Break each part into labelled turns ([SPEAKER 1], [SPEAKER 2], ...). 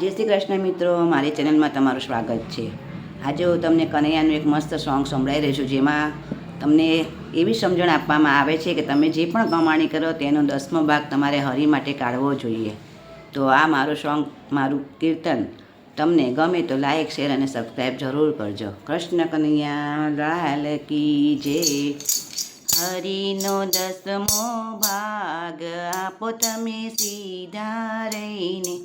[SPEAKER 1] જય શ્રી કૃષ્ણ મિત્રો, મારી ચેનલમાં તમારું સ્વાગત છે. આજે હું તમને કનૈયાનું એક મસ્ત સોંગ સંભળાઈ રહી છું, જેમાં તમને એવી સમજણ આપવામાં આવે છે કે તમે જે પણ કમાણી કરો તેનો દસમો ભાગ તમારે હરી માટે કાઢવો જોઈએ. તો આ મારું સોંગ, મારું કીર્તન. તમને ગમે તો લાઈક, શેર અને સબસ્ક્રાઈબ જરૂર કરજો. કૃષ્ણ કનૈયા, લાલ કી જે. હરિનો દસમો ભાગ આપો તમે સીધા રહીને.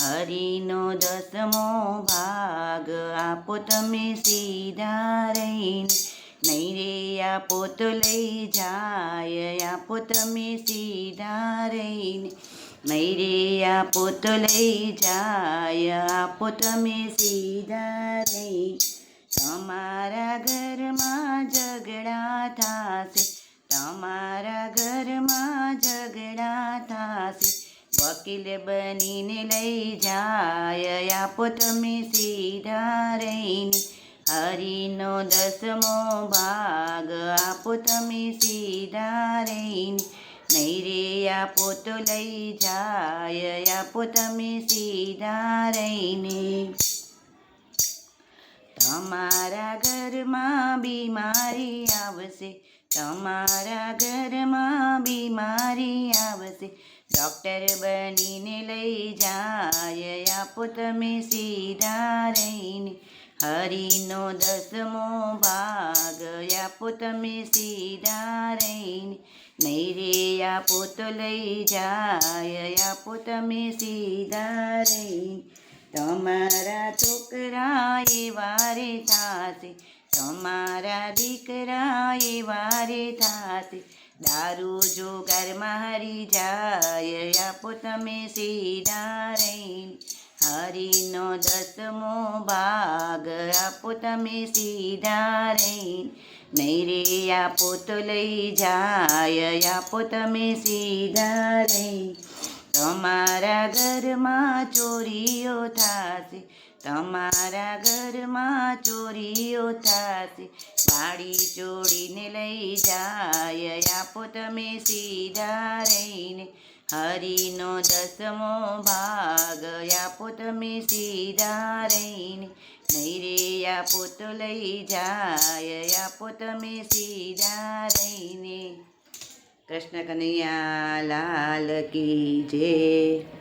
[SPEAKER 1] હરિનો દસમો ભાગ આપો તમે સીધા રહીને. નહીં રે આપો તો લઈ જાય આપો તમે સીધા રહીને. નહીં રે આપો તો લઈ જાય આપો તમે સીધા રહી તમારા ઘરમાં ઝઘડા થશે, તમારા ઘરમાં ઝઘડા થાશે. વકીલ બનીને લઈ જાય આપો તમે સીધા રહીને હરિનો દસમો ભાગ આપો તમે સીધા રહીને નહીં રે આપો તો લઈ જાય આપો તમે સીધા રહીને. તમારા ઘરમાં બીમારી આવશે, તમારા ઘરમાં બીમારી આવશે ડૉક્ટર બનીને લઈ જાય, આપો તમે સીધા રહીને. હરિનો દસમો ભાગ, આપો તમે સીધા રહીને. નહીં રે, આપો તો લઈ જાય, આપો તમે સીધા રહીને. તમારા છોકરા એ વારે થાશે, તમારા દીકરા એ વારે થાશે. દારૂ જો ઘરમાં હરી જાય, આપો તમે સીધા રહીને હરિનો દસમો ભાગ, આપો તમે સીધા નહીં રે, આપો તો લઈ જાય, આપો તમે સીધા રહીને તમારા ઘરમાં ચોરીઓ થશે, તમારા ઘરમાં ચોરીઓ થશે. ગાડી ચોરીને લઈ જાય આપો તમે સીધા રહીને હરિનો દસમો ભાગ. આપો તમે સીધા રહીને નહીં રે આપો તો લઈ જાય. આપો તમે સીધા રહીને કૃષ્ણ કનૈયા લાલ કી જય.